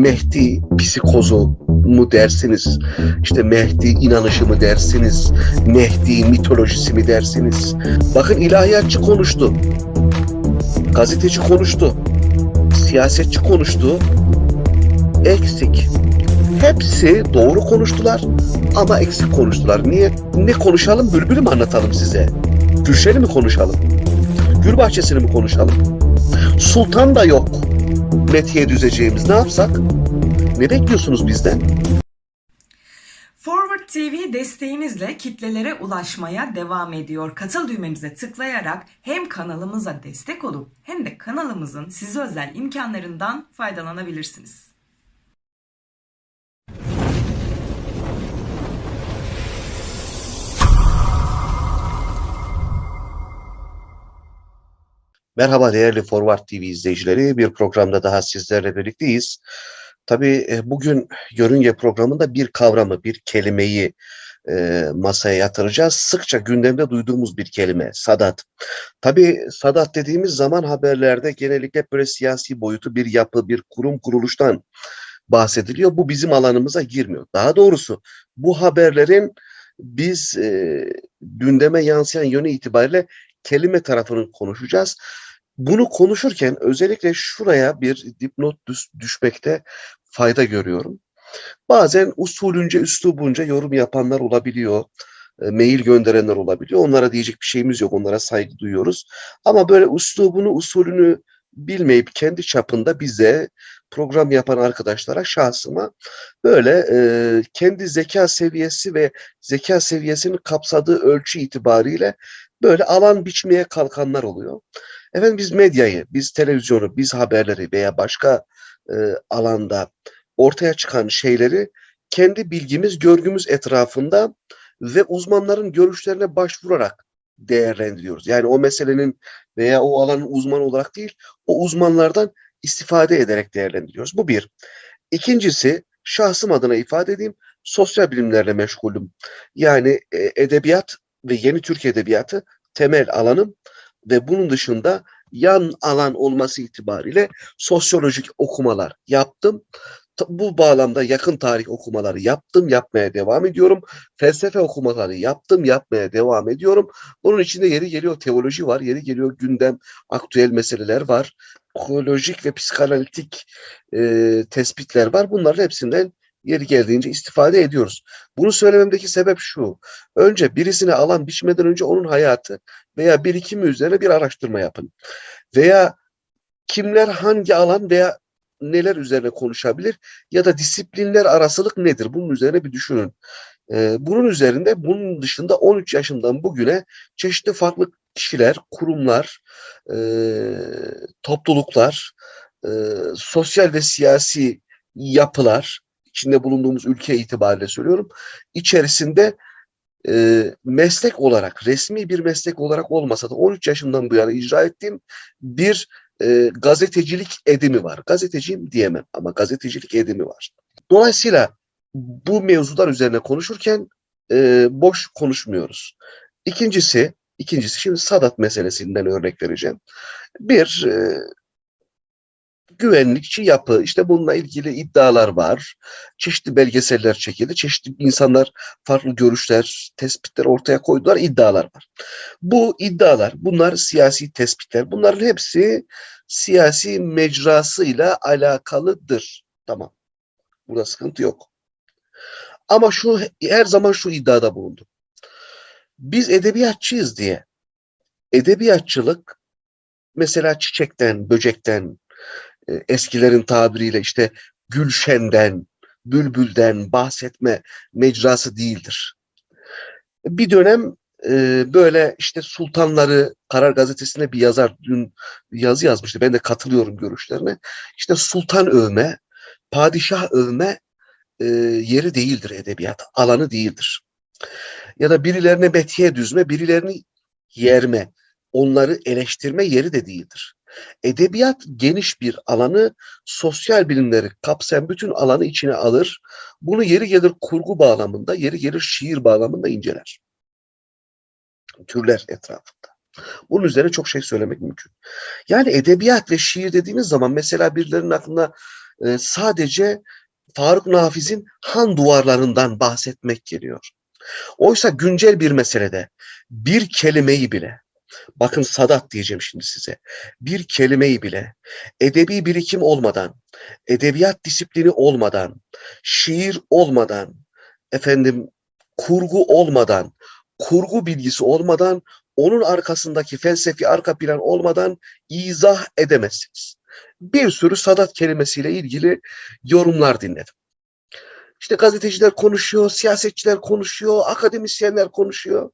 Mehdi psikozu mu dersiniz, işte Mehdi inanışı mı dersiniz, Mehdi mitolojisi mi dersiniz? Bakın ilahiyatçı konuştu, gazeteci konuştu, siyasetçi konuştu, eksik. Hepsi doğru konuştular ama eksik konuştular. Niye? Ne konuşalım? Bülbülü mü anlatalım size? Gülşen'i mi konuşalım? Gül bahçesini mi konuşalım? Sultan da yok. Metiye düzeceğimiz ne yapsak? Ne bekliyorsunuz bizden? Forward TV desteğinizle kitlelere ulaşmaya devam ediyor. Katıl düğmemize tıklayarak hem kanalımıza destek olup hem de kanalımızın size özel imkanlarından faydalanabilirsiniz. Merhaba değerli Forward TV izleyicileri. Bir programda daha sizlerle birlikteyiz. Tabii e, bugün Yörünge programında bir kavramı, bir kelimeyi e, masaya yatıracağız. Sıkça gündemde duyduğumuz bir kelime, sadat. Tabii sadat dediğimiz zaman haberlerde genellikle böyle siyasi boyutu bir yapı, bir kurum kuruluştan bahsediliyor. Bu bizim alanımıza girmiyor. Daha doğrusu bu haberlerin biz e, gündeme yansıyan yönü itibariyle kelime tarafını konuşacağız. Bunu konuşurken özellikle şuraya bir dipnot düş, düşmekte fayda görüyorum. Bazen usulünce, üslubunca yorum yapanlar olabiliyor. E, mail gönderenler olabiliyor. Onlara diyecek bir şeyimiz yok. Onlara saygı duyuyoruz. Ama böyle üslubunu, usulünü bilmeyip kendi çapında bize program yapan arkadaşlara şahsıma böyle e, kendi zeka seviyesi ve zeka seviyesini kapsadığı ölçü itibariyle böyle alan biçmeye kalkanlar oluyor. Efendim biz medyayı, biz televizyonu, biz haberleri veya başka e, alanda ortaya çıkan şeyleri kendi bilgimiz, görgümüz etrafında ve uzmanların görüşlerine başvurarak değerlendiriyoruz. Yani o meselenin veya o alanın uzmanı olarak değil, o uzmanlardan istifade ederek değerlendiriyoruz. Bu bir. İkincisi, şahsım adına ifade edeyim, sosyal bilimlerle meşgulüm. Yani e, edebiyat ve yeni Türk edebiyatı temel alanım ve bunun dışında yan alan olması itibariyle sosyolojik okumalar yaptım. Bu bağlamda yakın tarih okumaları yaptım, yapmaya devam ediyorum. Felsefe okumaları yaptım, yapmaya devam ediyorum. Bunun içinde yeri geliyor teoloji var, yeri geliyor gündem, aktüel meseleler var. Psikolojik ve psikanalitik e, tespitler var. Bunların hepsinden yeri geldiğince istifade ediyoruz. Bunu söylememdeki sebep şu. Önce birisini alan biçmeden önce onun hayatı veya birikimi üzerine bir araştırma yapın. Veya kimler hangi alan veya neler üzerine konuşabilir ya da disiplinler arasılık nedir? Bunun üzerine bir düşünün. Ee, bunun üzerinde bunun dışında 13 yaşından bugüne çeşitli farklı kişiler, kurumlar, e, topluluklar, e, sosyal ve siyasi yapılar, içinde bulunduğumuz ülke itibariyle söylüyorum, içerisinde e, meslek olarak, resmi bir meslek olarak olmasa da 13 yaşından bu yana icra ettiğim bir e, gazetecilik edimi var. Gazeteciyim diyemem ama gazetecilik edimi var. Dolayısıyla bu mevzular üzerine konuşurken e, boş konuşmuyoruz. İkincisi, ikincisi şimdi Sadat meselesinden örnek vereceğim. Bir, e, güvenlikçi yapı, işte bununla ilgili iddialar var. Çeşitli belgeseller çekildi, çeşitli insanlar farklı görüşler, tespitler ortaya koydular, iddialar var. Bu iddialar, bunlar siyasi tespitler. Bunların hepsi siyasi mecrasıyla alakalıdır. Tamam. Burada sıkıntı yok. Ama şu her zaman şu iddiada bulundu. Biz edebiyatçıyız diye edebiyatçılık mesela çiçekten, böcekten, eskilerin tabiriyle işte Gülşen'den, Bülbül'den bahsetme mecrası değildir. Bir dönem e, böyle işte sultanları Karar Gazetesi'ne bir yazar dün yazı yazmıştı. Ben de katılıyorum görüşlerine. İşte sultan övme, padişah övme e, yeri değildir edebiyat, alanı değildir. Ya da birilerine metiye düzme, birilerini yerme, onları eleştirme yeri de değildir. Edebiyat geniş bir alanı, sosyal bilimleri kapsayan bütün alanı içine alır. Bunu yeri gelir kurgu bağlamında, yeri gelir şiir bağlamında inceler. Türler etrafında. Bunun üzerine çok şey söylemek mümkün. Yani edebiyat ve şiir dediğimiz zaman mesela birilerinin aklına e, sadece Faruk Nafiz'in han duvarlarından bahsetmek geliyor. Oysa güncel bir meselede bir kelimeyi bile, bakın Sadat diyeceğim şimdi size, bir kelimeyi bile edebi birikim olmadan, edebiyat disiplini olmadan, şiir olmadan, efendim kurgu olmadan, kurgu bilgisi olmadan, onun arkasındaki felsefi arka plan olmadan izah edemezsiniz. Bir sürü Sadat kelimesiyle ilgili yorumlar dinledim. İşte gazeteciler konuşuyor, siyasetçiler konuşuyor, akademisyenler konuşuyor.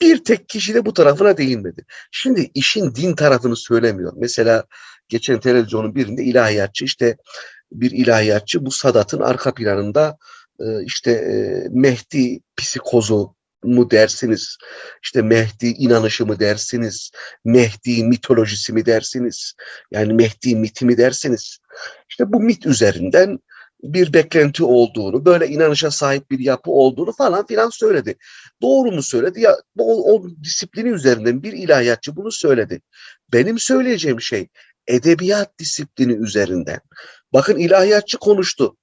Bir tek kişi de bu tarafına değinmedi. Şimdi işin din tarafını söylemiyor. Mesela geçen televizyonun birinde ilahiyatçı işte bir ilahiyatçı bu Sadat'ın arka planında e, işte e, Mehdi psikozu mu dersiniz, işte Mehdi inanışı mı dersiniz, Mehdi mitolojisi mi dersiniz, yani Mehdi miti mi dersiniz. İşte bu mit üzerinden bir beklenti olduğunu, böyle inanışa sahip bir yapı olduğunu falan filan söyledi. Doğru mu söyledi? Ya o, o disiplini üzerinden bir ilahiyatçı bunu söyledi. Benim söyleyeceğim şey edebiyat disiplini üzerinden. Bakın ilahiyatçı konuştu.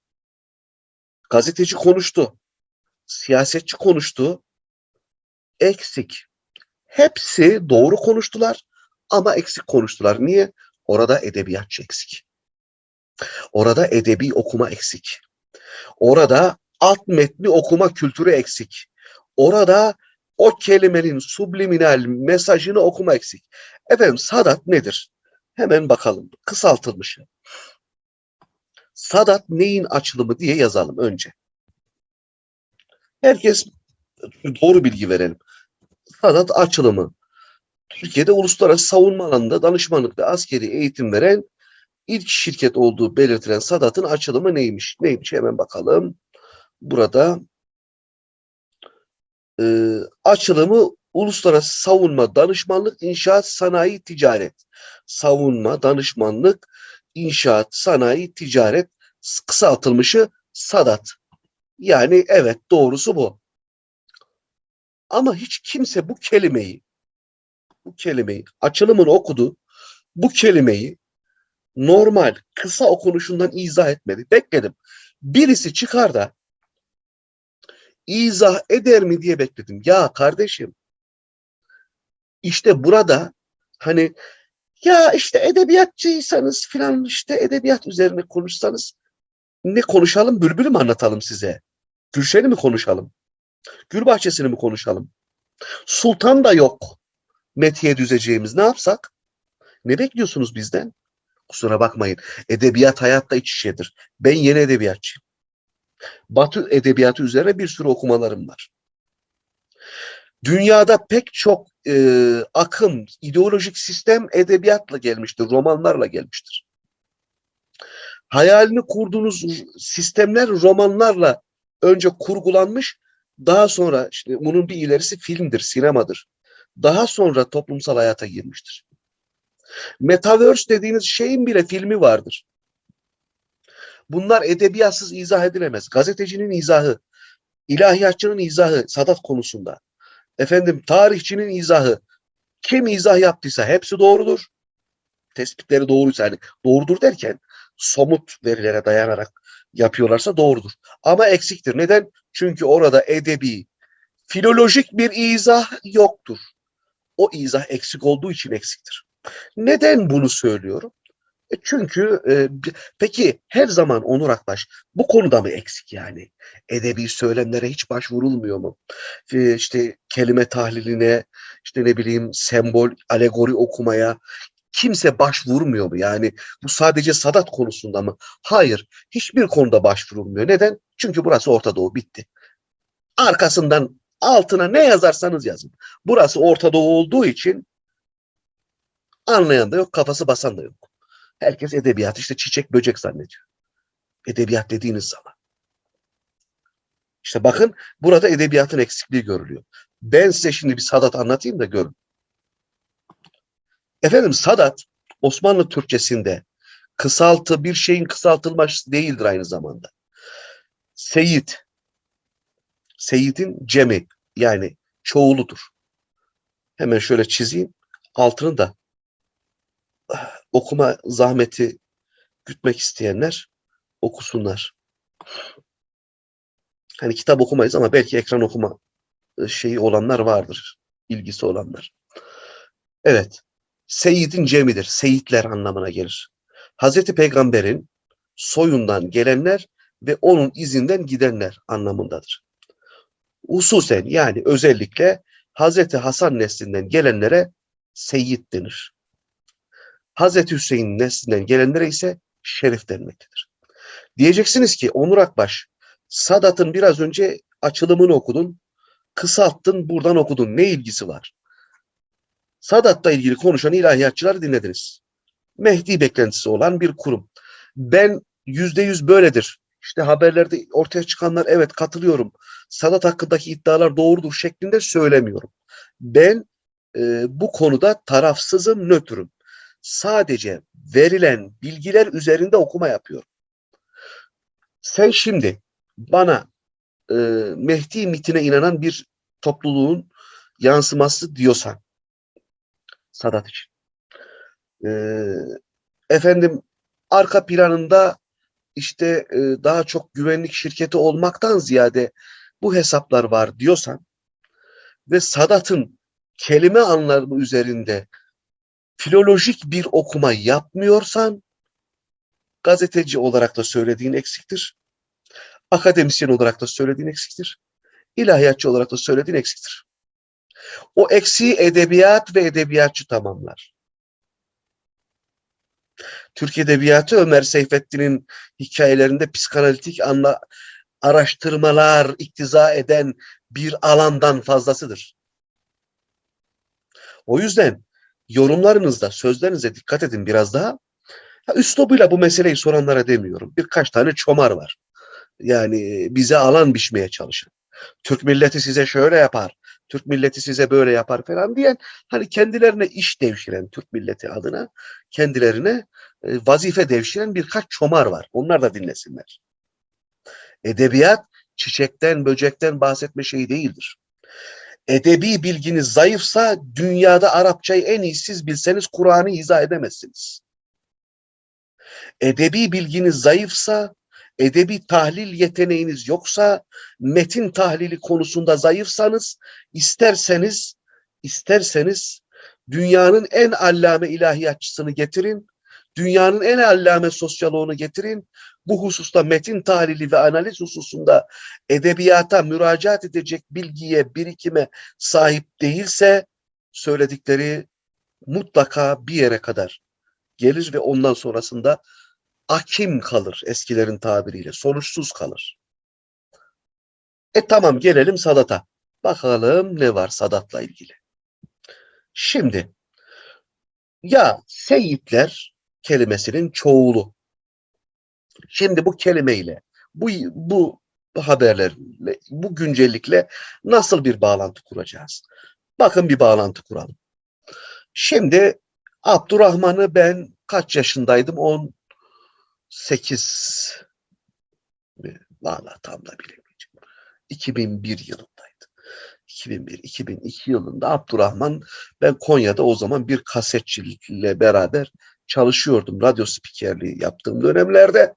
Gazeteci konuştu. Siyasetçi konuştu. Eksik. Hepsi doğru konuştular ama eksik konuştular. Niye? Orada edebiyatçı eksik. Orada edebi okuma eksik. Orada alt metni okuma kültürü eksik. Orada o kelimenin subliminal mesajını okuma eksik. Efendim Sadat nedir? Hemen bakalım. Kısaltılmışı. Sadat neyin açılımı diye yazalım önce. Herkes doğru bilgi verelim. Sadat açılımı. Türkiye'de uluslararası savunma alanında danışmanlık ve askeri eğitim veren ilk şirket olduğu belirtilen Sadat'ın açılımı neymiş? Neymiş hemen bakalım. Burada e, açılımı Uluslararası Savunma, Danışmanlık, İnşaat, Sanayi, Ticaret. Savunma, Danışmanlık, İnşaat, Sanayi, Ticaret kısaltılmışı Sadat. Yani evet doğrusu bu. Ama hiç kimse bu kelimeyi bu kelimeyi açılımını okudu. Bu kelimeyi normal kısa okunuşundan izah etmedi. Bekledim. Birisi çıkar da izah eder mi diye bekledim. Ya kardeşim işte burada hani ya işte edebiyatçıysanız filan işte edebiyat üzerine konuşsanız ne konuşalım? Bülbül'ü mü anlatalım size? Gülşen'i mi konuşalım? Gül bahçesini mi konuşalım? Sultan da yok. Metiye düzeceğimiz ne yapsak? Ne bekliyorsunuz bizden? Kusura bakmayın. Edebiyat hayatta iç içedir. Ben yeni edebiyatçıyım. Batı edebiyatı üzerine bir sürü okumalarım var. Dünyada pek çok e, akım, ideolojik sistem edebiyatla gelmiştir, romanlarla gelmiştir. Hayalini kurduğunuz sistemler romanlarla önce kurgulanmış, daha sonra işte bunun bir ilerisi filmdir, sinemadır. Daha sonra toplumsal hayata girmiştir. Metaverse dediğiniz şeyin bile filmi vardır. Bunlar edebiyatsız izah edilemez. Gazetecinin izahı, ilahiyatçının izahı Sadat konusunda. Efendim tarihçinin izahı. Kim izah yaptıysa hepsi doğrudur. Tespitleri doğruysa yani doğrudur derken somut verilere dayanarak yapıyorlarsa doğrudur. Ama eksiktir. Neden? Çünkü orada edebi, filolojik bir izah yoktur. O izah eksik olduğu için eksiktir. Neden bunu söylüyorum? E çünkü e, peki her zaman Onur Akbaş bu konuda mı eksik yani? Edebi söylemlere hiç başvurulmuyor mu? E, işte kelime tahliline, işte ne bileyim sembol, alegori okumaya kimse başvurmuyor mu? Yani bu sadece Sadat konusunda mı? Hayır, hiçbir konuda başvurulmuyor. Neden? Çünkü burası Orta Doğu bitti. Arkasından altına ne yazarsanız yazın. Burası Orta Doğu olduğu için anlayan da yok, kafası basan da yok. Herkes edebiyat işte çiçek böcek zannediyor. Edebiyat dediğiniz zaman. İşte bakın burada edebiyatın eksikliği görülüyor. Ben size şimdi bir Sadat anlatayım da görün. Efendim Sadat Osmanlı Türkçesinde kısaltı bir şeyin kısaltılması değildir aynı zamanda. Seyit, Seyit'in cemi yani çoğuludur. Hemen şöyle çizeyim. Altını da okuma zahmeti gütmek isteyenler okusunlar. Hani kitap okumayız ama belki ekran okuma e, şeyi olanlar vardır. ilgisi olanlar. Evet. Seyit'in cemidir. Seyitler anlamına gelir. Hazreti Peygamber'in soyundan gelenler ve onun izinden gidenler anlamındadır. Hususen yani özellikle Hazreti Hasan neslinden gelenlere Seyyid denir. Hazreti Hüseyin neslinden gelenlere ise Şerif denmektedir. Diyeceksiniz ki Onur Akbaş, Sadat'ın biraz önce açılımını okudun, kısalttın buradan okudun. Ne ilgisi var? Sadat'la ilgili konuşan ilahiyatçıları dinlediniz. Mehdi beklentisi olan bir kurum. Ben yüzde yüz böyledir. İşte haberlerde ortaya çıkanlar evet katılıyorum. Sadat hakkındaki iddialar doğrudur şeklinde söylemiyorum. Ben e, bu konuda tarafsızım, nötrüm. Sadece verilen bilgiler üzerinde okuma yapıyorum. Sen şimdi bana e, Mehdi mitine inanan bir topluluğun yansıması diyorsan Sadat için. E, efendim arka planında işte e, daha çok güvenlik şirketi olmaktan ziyade bu hesaplar var diyorsan ve Sadat'ın kelime anlamı üzerinde filolojik bir okuma yapmıyorsan gazeteci olarak da söylediğin eksiktir. Akademisyen olarak da söylediğin eksiktir. İlahiyatçı olarak da söylediğin eksiktir. O eksiği edebiyat ve edebiyatçı tamamlar. Türk Edebiyatı Ömer Seyfettin'in hikayelerinde psikanalitik anla, araştırmalar iktiza eden bir alandan fazlasıdır. O yüzden yorumlarınızda, sözlerinize dikkat edin biraz daha. Ha, üslubuyla bu meseleyi soranlara demiyorum. Birkaç tane çomar var. Yani bize alan biçmeye çalışan. Türk milleti size şöyle yapar, Türk milleti size böyle yapar falan diyen hani kendilerine iş devşiren Türk milleti adına kendilerine e, vazife devşiren birkaç çomar var. Onlar da dinlesinler. Edebiyat çiçekten, böcekten bahsetme şeyi değildir. Edebi bilginiz zayıfsa dünyada Arapçayı en iyi siz bilseniz Kur'an'ı izah edemezsiniz. Edebi bilginiz zayıfsa, edebi tahlil yeteneğiniz yoksa, metin tahlili konusunda zayıfsanız, isterseniz, isterseniz dünyanın en allame ilahiyatçısını getirin, dünyanın en allame sosyoloğunu getirin, bu hususta metin tahlili ve analiz hususunda edebiyata müracaat edecek bilgiye, birikime sahip değilse söyledikleri mutlaka bir yere kadar gelir ve ondan sonrasında akim kalır eskilerin tabiriyle, sonuçsuz kalır. E tamam gelelim Sadat'a. Bakalım ne var Sadat'la ilgili. Şimdi ya seyitler kelimesinin çoğulu. Şimdi bu kelimeyle, bu, bu haberlerle, bu güncellikle nasıl bir bağlantı kuracağız? Bakın bir bağlantı kuralım. Şimdi Abdurrahman'ı ben kaç yaşındaydım? 18 Valla tam da bilemeyeceğim. 2001 yılındaydı. 2001-2002 yılında Abdurrahman ben Konya'da o zaman bir kasetçilikle beraber çalışıyordum. Radyo spikerliği yaptığım dönemlerde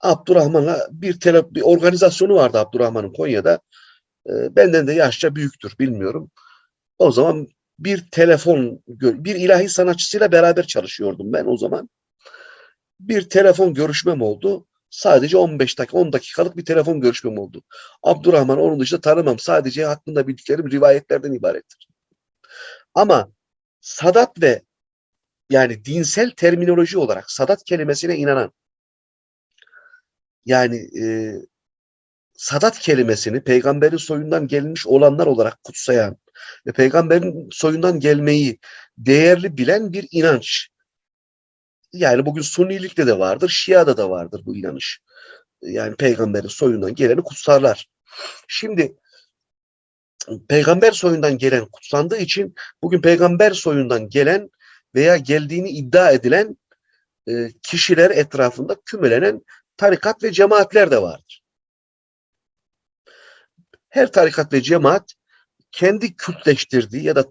Abdurrahman'a bir, tele, bir organizasyonu vardı Abdurrahman'ın Konya'da. E, benden de yaşça büyüktür bilmiyorum. O zaman bir telefon, bir ilahi sanatçısıyla beraber çalışıyordum ben o zaman. Bir telefon görüşmem oldu. Sadece 15 dakika, 10 dakikalık bir telefon görüşmem oldu. Abdurrahman onun dışında tanımam. Sadece hakkında bildiklerim rivayetlerden ibarettir. Ama Sadat ve yani dinsel terminoloji olarak Sadat kelimesine inanan yani e, Sadat kelimesini peygamberin soyundan gelmiş olanlar olarak kutsayan ve peygamberin soyundan gelmeyi değerli bilen bir inanç. Yani bugün Sunnilikte de vardır, Şia'da da vardır bu inanış. Yani peygamberin soyundan geleni kutsarlar. Şimdi peygamber soyundan gelen kutsandığı için bugün peygamber soyundan gelen veya geldiğini iddia edilen e, kişiler etrafında kümelenen tarikat ve cemaatler de vardır. Her tarikat ve cemaat kendi kültleştirdiği ya da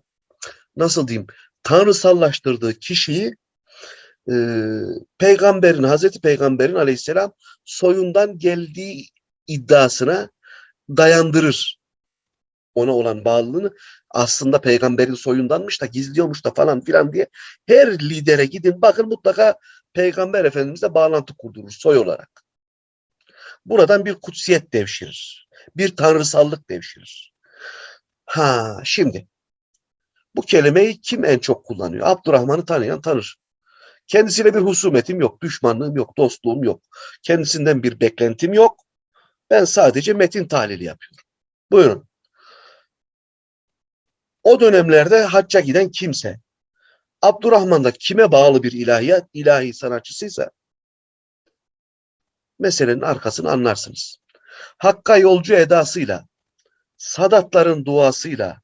nasıl diyeyim tanrısallaştırdığı kişiyi e, peygamberin, Hazreti Peygamberin aleyhisselam soyundan geldiği iddiasına dayandırır. Ona olan bağlılığını aslında peygamberin soyundanmış da gizliyormuş da falan filan diye her lidere gidin bakın mutlaka peygamber efendimizle bağlantı kurdurur soy olarak. Buradan bir kutsiyet devşirir. Bir tanrısallık devşirir. Ha şimdi bu kelimeyi kim en çok kullanıyor? Abdurrahman'ı tanıyan tanır. Kendisiyle bir husumetim yok, düşmanlığım yok, dostluğum yok. Kendisinden bir beklentim yok. Ben sadece metin tahlili yapıyorum. Buyurun. O dönemlerde hacca giden kimse, Abdurrahman da kime bağlı bir ilahiyat, ilahi sanatçısıysa, meselenin arkasını anlarsınız. Hakka yolcu edasıyla, sadatların duasıyla,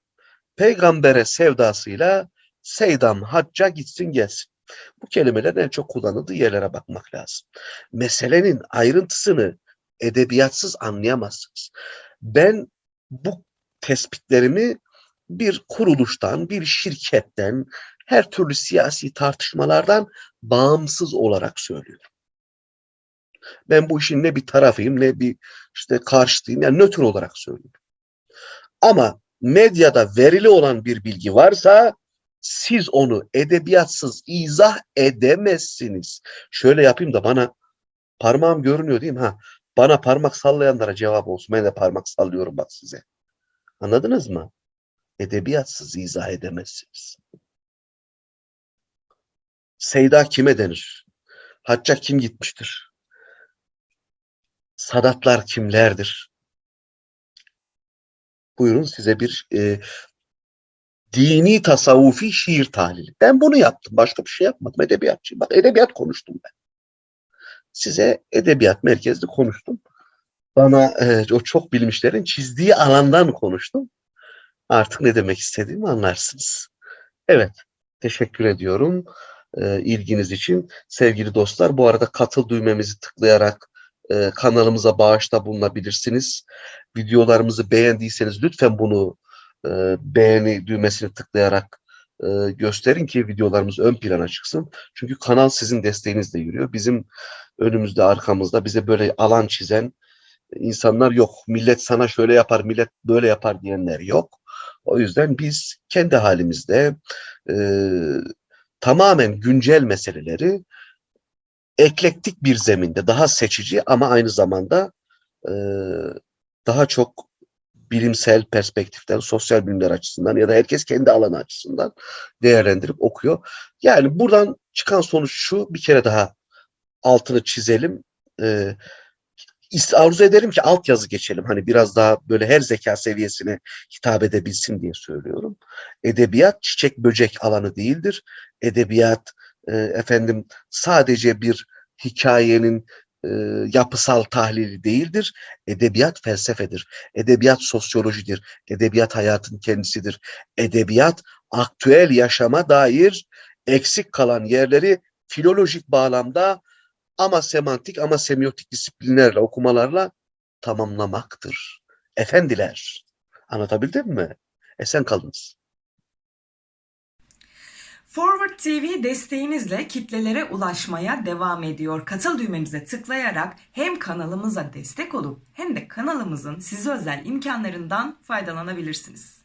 peygambere sevdasıyla Seydam hacca gitsin gelsin. Bu kelimelerin en çok kullanıldığı yerlere bakmak lazım. Meselenin ayrıntısını edebiyatsız anlayamazsınız. Ben bu tespitlerimi bir kuruluştan, bir şirketten, her türlü siyasi tartışmalardan bağımsız olarak söylüyorum. Ben bu işin ne bir tarafıyım ne bir işte karşıtıyım. Yani nötr olarak söylüyorum. Ama medyada verili olan bir bilgi varsa siz onu edebiyatsız izah edemezsiniz. Şöyle yapayım da bana parmağım görünüyor değil mi? Ha, bana parmak sallayanlara cevap olsun. Ben de parmak sallıyorum bak size. Anladınız mı? Edebiyatsız izah edemezsiniz. Seyda kime denir? Hacca kim gitmiştir? Sadatlar kimlerdir? Buyurun size bir e, dini tasavvufi şiir tahlili. Ben bunu yaptım. Başka bir şey yapmadım. Edebiyatçıyım. Bak edebiyat konuştum ben. Size edebiyat merkezli konuştum. Bana e, o çok bilmişlerin çizdiği alandan konuştum. Artık ne demek istediğimi anlarsınız. Evet. Teşekkür ediyorum e, ilginiz için. Sevgili dostlar bu arada katıl düğmemizi tıklayarak e, kanalımıza bağışta bulunabilirsiniz. Videolarımızı beğendiyseniz lütfen bunu e, beğeni düğmesini tıklayarak e, gösterin ki videolarımız ön plana çıksın. Çünkü kanal sizin desteğinizle yürüyor. Bizim önümüzde arkamızda bize böyle alan çizen insanlar yok. Millet sana şöyle yapar, millet böyle yapar diyenler yok. O yüzden biz kendi halimizde e, tamamen güncel meseleleri eklektik bir zeminde daha seçici ama aynı zamanda e, daha çok bilimsel perspektiften, sosyal bilimler açısından ya da herkes kendi alanı açısından değerlendirip okuyor. Yani buradan çıkan sonuç şu, bir kere daha altını çizelim. İs- arzu ederim ki altyazı geçelim. Hani biraz daha böyle her zeka seviyesine hitap edebilsin diye söylüyorum. Edebiyat çiçek böcek alanı değildir. Edebiyat e, efendim sadece bir hikayenin e, yapısal tahlili değildir. Edebiyat felsefedir. Edebiyat sosyolojidir. Edebiyat hayatın kendisidir. Edebiyat aktüel yaşama dair eksik kalan yerleri filolojik bağlamda ama semantik ama semiotik disiplinlerle, okumalarla tamamlamaktır. Efendiler. Anlatabildim mi? Esen kalınız. Forward TV desteğinizle kitlelere ulaşmaya devam ediyor. Katıl düğmemize tıklayarak hem kanalımıza destek olup hem de kanalımızın size özel imkanlarından faydalanabilirsiniz.